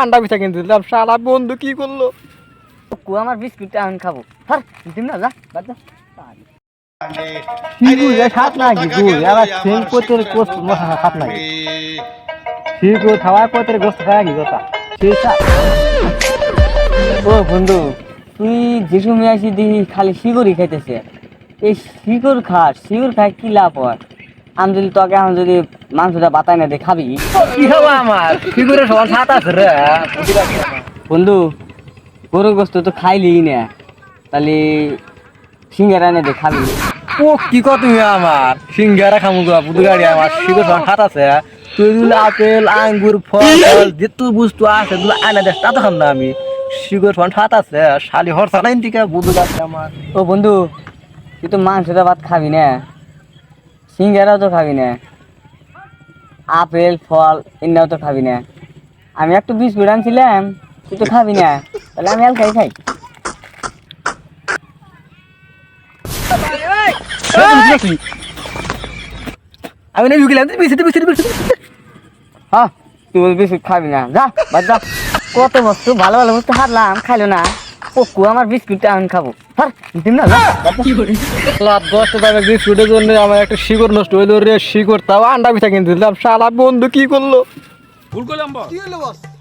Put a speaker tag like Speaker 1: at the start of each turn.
Speaker 1: আন্ডা পিঠা কিনতে দিলাম শালা বন্ধু কি করল?
Speaker 2: কু আমার বিস্কুটটা এখন খাব। ধর দিম না যা বাদ
Speaker 1: কি গুল সাত নাকি? গুল আবার সেম কোতের কোস্ত মশা সাত নাকি? ঠিক খাওয়া কোতের গোস্ত খাওয়া কি কথা ঠিক
Speaker 2: ও বন্ধু তুই যে সময় আসি দেখি খালি শিকড়ই খাইতেছে। এই শিকড় খাস শিকড় খায় কি লাভ হয়? আমি যদি তোকে এখন যদি মাংসটা বাতায় না দিয়ে খাবি
Speaker 1: কি হবে আমার? ফিগুরের সমান সাত আছে রে?
Speaker 2: বন্ধু গরুর গোস্ত তো খাইলি না। তাহলে সিঙ্গারা এনে দিয়ে খাবি
Speaker 1: ও কি কত তুমি আমার? সিঙ্গারা খামু গা বুধ গাড়ি আমার। ফিগুর সমান সাত আছে? তুই যদি আপেল আঙ্গুর ফল যেহেতু বুঝতো আছে দুলা আনা দেশ তা তো খাম না আমি। শিগর সমান সাত আছে? শালি হরসা নাই থেকে বুধ গাড়ি আমার।
Speaker 2: ও বন্ধু তুই তো মাংসটা ভাত খাবি না? সিঙ্গারাও তো খাবি না। আপেল ফল এনাও তো খাবি না। আমি একটু বিস্কুট আনছিলাম তুই তো খাবি না। তাহলে আমি হালকাই খাই
Speaker 1: আমি না বিসিতে বিসিতে বিসিতে
Speaker 2: হ্যাঁ তুই বিস্কুট খাবি না। যা বাদ যা। কত বস্তু ভালো ভালো বস্তু হারলাম খাইলো না। আমার বিস্কুটটা এখন খাব। হর দিম না যা। বাদ যা।
Speaker 1: লাভ দশ টাকা বিস্কুটের জন্য আমার একটা শিকড় নষ্ট হইল রে শিকড় তাও আন্ডা পিঠা কিনতে দিলাম। শালা বন্ধু কি করল?
Speaker 3: ভুল করলাম বস?